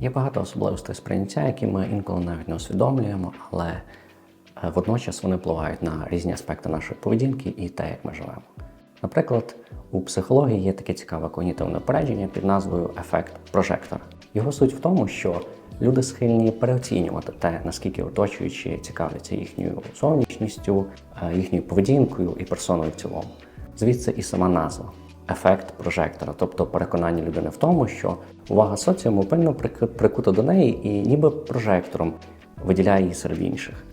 Є багато особливостей сприйняття, які ми інколи навіть не усвідомлюємо, але е, водночас вони впливають на різні аспекти нашої поведінки і те, як ми живемо. Наприклад, у психології є таке цікаве когнітивне упередження під назвою ефект прожектора. Його суть в тому, що люди схильні переоцінювати те, наскільки оточуючі цікавляться їхньою зовнішністю, е, їхньою поведінкою і персоною в цілому. Звідси і сама назва ефект прожектора, тобто переконання людини в тому, що увага соціуму пильно прику- прикута до неї і ніби прожектором виділяє її серед інших.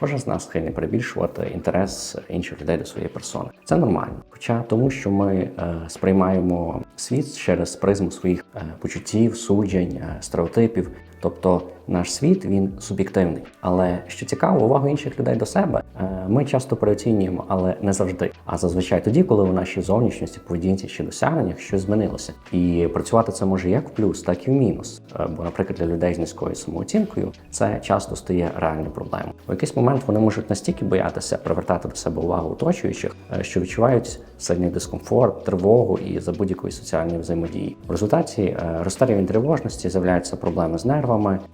Кожен з нас схильний перебільшувати інтерес інших людей до своєї персони. Це нормально. Хоча тому, що ми е, сприймаємо світ через призму своїх е, почуттів, суджень, е, стереотипів. Тобто наш світ він суб'єктивний. Але що цікаво, увагу інших людей до себе е, ми часто переоцінюємо, але не завжди. А зазвичай тоді, коли у нашій зовнішності, поведінці чи досягненнях щось змінилося. І працювати це може як в плюс, так і в мінус. Е, Бо, наприклад, для людей з низькою самооцінкою це часто стає реальною проблемою. У якийсь момент вони можуть настільки боятися привертати до себе увагу оточуючих, е, що відчувають сильний дискомфорт, тривогу і за будь-якої соціальної взаємодії. В результаті росте рівень тривожності, з'являються проблеми з нервами,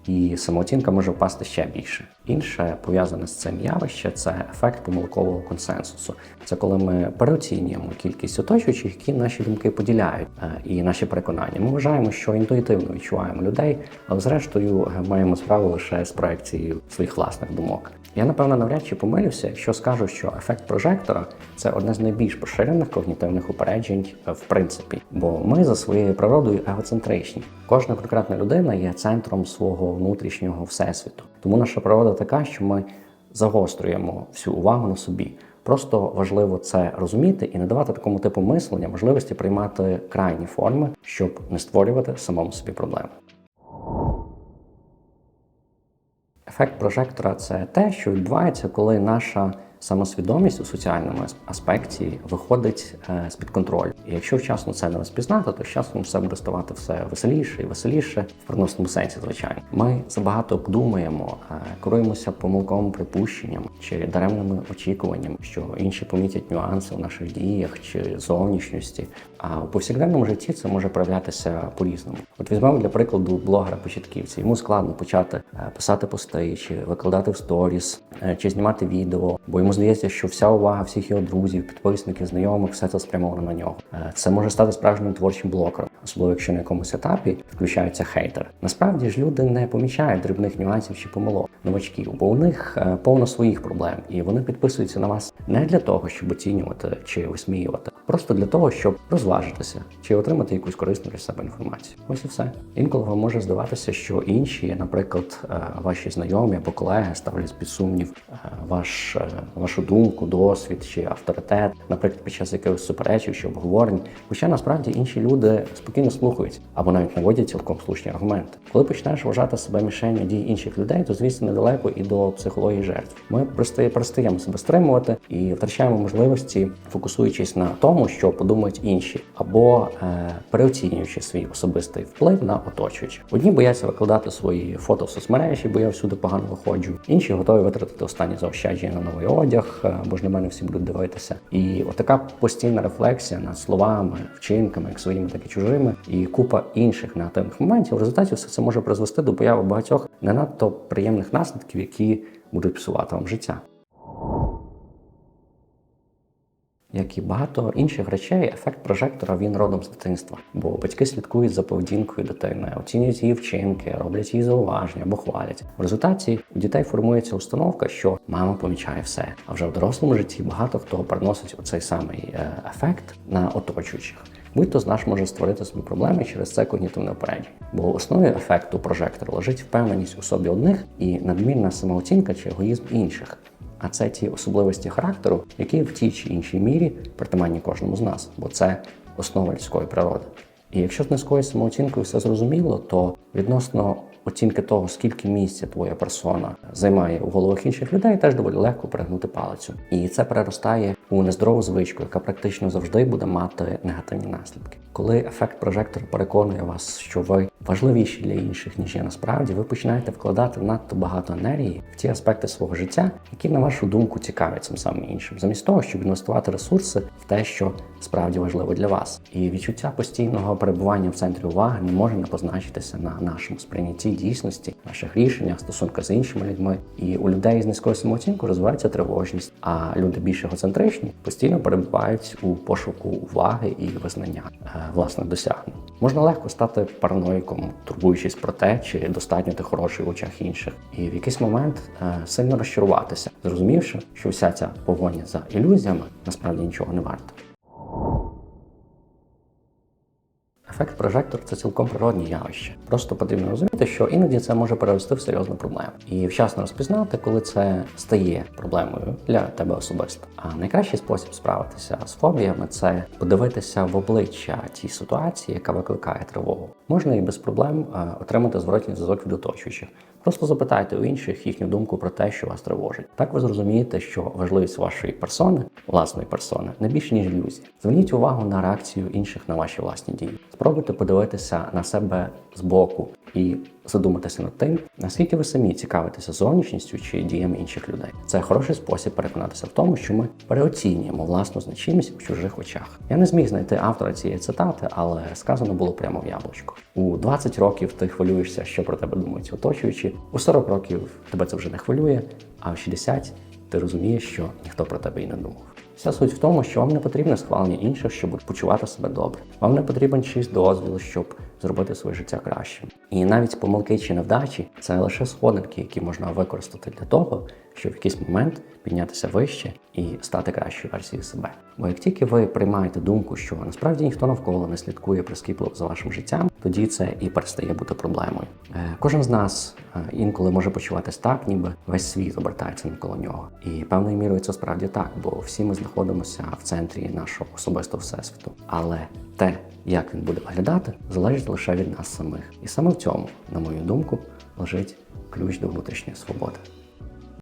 і самооцінка може впасти ще більше. Інше пов'язане з цим явище це ефект помилкового консенсусу. Це коли ми переоцінюємо кількість оточуючих, які наші думки поділяють е, і наші переконання. Ми вважаємо, що інтуїтивно відчуваємо людей, але зрештою е, маємо справу лише з проекцією своїх власних думок. Я напевно навряд чи помилюся, якщо скажу, що ефект прожектора це одне з найбільш поширених когнітивних упереджень е, в принципі, бо ми за своєю природою егоцентричні. Кожна конкретна людина є центром свого внутрішнього всесвіту. Тому наша природа така, що ми загострюємо всю увагу на собі. Просто важливо це розуміти і не давати такому типу мислення можливості приймати крайні форми, щоб не створювати самому собі проблеми. Ефект прожектора це те, що відбувається, коли наша самосвідомість у соціальному аспекті виходить е, з-під контролю. І якщо вчасно це не розпізнати, то з часом все буде ставати все веселіше і веселіше в переносному сенсі, звичайно. Ми забагато думаємо, е, керуємося помилковим припущенням чи даремними очікуваннями, що інші помітять нюанси в наших діях чи зовнішності. А у повсякденному житті це може проявлятися по-різному. От візьмемо для прикладу блогера початківця. Йому складно почати е, писати пости, чи викладати в сторіс, е, чи знімати відео, бо йому здається, що вся увага всіх його друзів, підписників, знайомих, все це спрямовано на нього. Е, Це може стати справжнім творчим блокером, особливо якщо на якомусь етапі включаються хейтери. Насправді ж люди не помічають дрібних нюансів чи помилок новачків, бо у них е, повно своїх проблем, і вони підписуються на вас не для того, щоб оцінювати чи висміювати, просто для того, щоб розважитися чи отримати якусь корисну для себе інформацію. Ось і все. Інколи вам може здаватися, що інші, наприклад, е, ваші знайомі або колеги ставлять під сумнів е, ваш, вашу думку, досвід чи авторитет, наприклад, під час якихось суперечів чи обговорень. Хоча насправді інші люди спокійно слухають або навіть наводять цілком слушні аргументи. Коли починаєш вважати себе мішенню дій інших людей, то звісно недалеко і до психології жертв. Ми перестає- перестаємо себе стримувати і втрачаємо можливості, фокусуючись на тому, що подумають інші, або е, переоцінюючи свій особистий вплив на оточуючих. Одні бояться викладати свої фото в соцмережі, бо я всюди погано виходжу. Інші готові витратити останні заощадження на новий одяг, е, бо ж на мене всі будуть дивитися. І отака постійна рефлексія над словами, вчинками, як своїми, так і чужими, і купа інших негативних моментів. В результаті все це може призвести до появи багатьох не надто приємних наслідків, які будуть псувати вам життя. Як і багато інших речей, ефект прожектора він родом з дитинства, бо батьки слідкують за поведінкою дитини, оцінюють її вчинки, роблять їй зауваження або хвалять. В результаті у дітей формується установка, що мама помічає все. А вже в дорослому житті багато хто переносить оцей самий е, ефект на оточуючих. Будь-то з нас може створити собі проблеми через це когнітивне упередження. Бо в основі ефекту прожектора лежить впевненість у собі одних і надмірна самооцінка чи егоїзм інших. А це ті особливості характеру, які в тій чи іншій мірі притаманні кожному з нас, бо це основа людської природи. І якщо з низькою самооцінкою все зрозуміло, то відносно оцінки того, скільки місця твоя персона займає у головах інших людей, теж доволі легко перегнути палицю. І це переростає у нездорову звичку, яка практично завжди буде мати негативні наслідки. Коли ефект прожектора переконує вас, що ви важливіші для інших, ніж є насправді, ви починаєте вкладати надто багато енергії в ті аспекти свого життя, які, на вашу думку, цікавлять цим самим іншим, замість того, щоб інвестувати ресурси в те, що справді важливо для вас. І відчуття постійного перебування в центрі уваги не може не позначитися на нашому сприйнятті дійсності, наших рішеннях, стосунках з іншими людьми. І у людей з низькою самооцінкою розвивається тривожність, а люди більш егоцентричні постійно перебувають у пошуку уваги і визнання е, власних досягнень. Можна легко стати параноїком, турбуючись про те, чи достатньо ти хороший в очах інших, і в якийсь момент е, сильно розчаруватися, зрозумівши, що вся ця погоня за ілюзіями насправді нічого не варта. Ефект прожектор це цілком природні явище. Просто потрібно розуміти, що іноді це може перерости в серйозну проблему. І вчасно розпізнати, коли це стає проблемою для тебе особисто. А найкращий спосіб справитися з фобіями це подивитися в обличчя тій ситуації, яка викликає тривогу. Можна і без проблем е, отримати зворотній зв'язок від оточуючих. Просто запитайте у інших їхню думку про те, що вас тривожить. Так ви зрозумієте, що важливість вашої персони, власної персони, не більше ніж ілюзія. Зверніть увагу на реакцію інших на ваші власні дії. Спробуйте подивитися на себе збоку і задуматися над тим, наскільки ви самі цікавитеся зовнішністю чи діями інших людей. Це хороший спосіб переконатися в тому, що ми переоцінюємо власну значимість у чужих очах. Я не зміг знайти автора цієї цитати, але сказано було прямо в яблучко. У 20 років ти хвилюєшся, що про тебе думають оточуючі. У 40 років тебе це вже не хвилює, а в 60 ти розумієш, що ніхто про тебе і не думав. Вся суть в тому, що вам не потрібне схвалення інших, щоб почувати себе добре. Вам не потрібен чийсь дозвіл, щоб зробити своє життя кращим. І навіть помилки чи невдачі це лише сходинки, які можна використати для того, щоб в якийсь момент піднятися вище і стати кращою версією себе. Бо як тільки ви приймаєте думку, що насправді ніхто навколо не слідкує прискіпливо за вашим життям, тоді це і перестає бути проблемою. Е, Кожен з нас е, інколи може почуватись так, ніби весь світ обертається навколо нього. І певною мірою це справді так, бо всі ми знаходимося в центрі нашого особистого всесвіту. Але те, як він буде виглядати, залежить лише від нас самих. І саме в цьому, на мою думку, лежить ключ до внутрішньої свободи.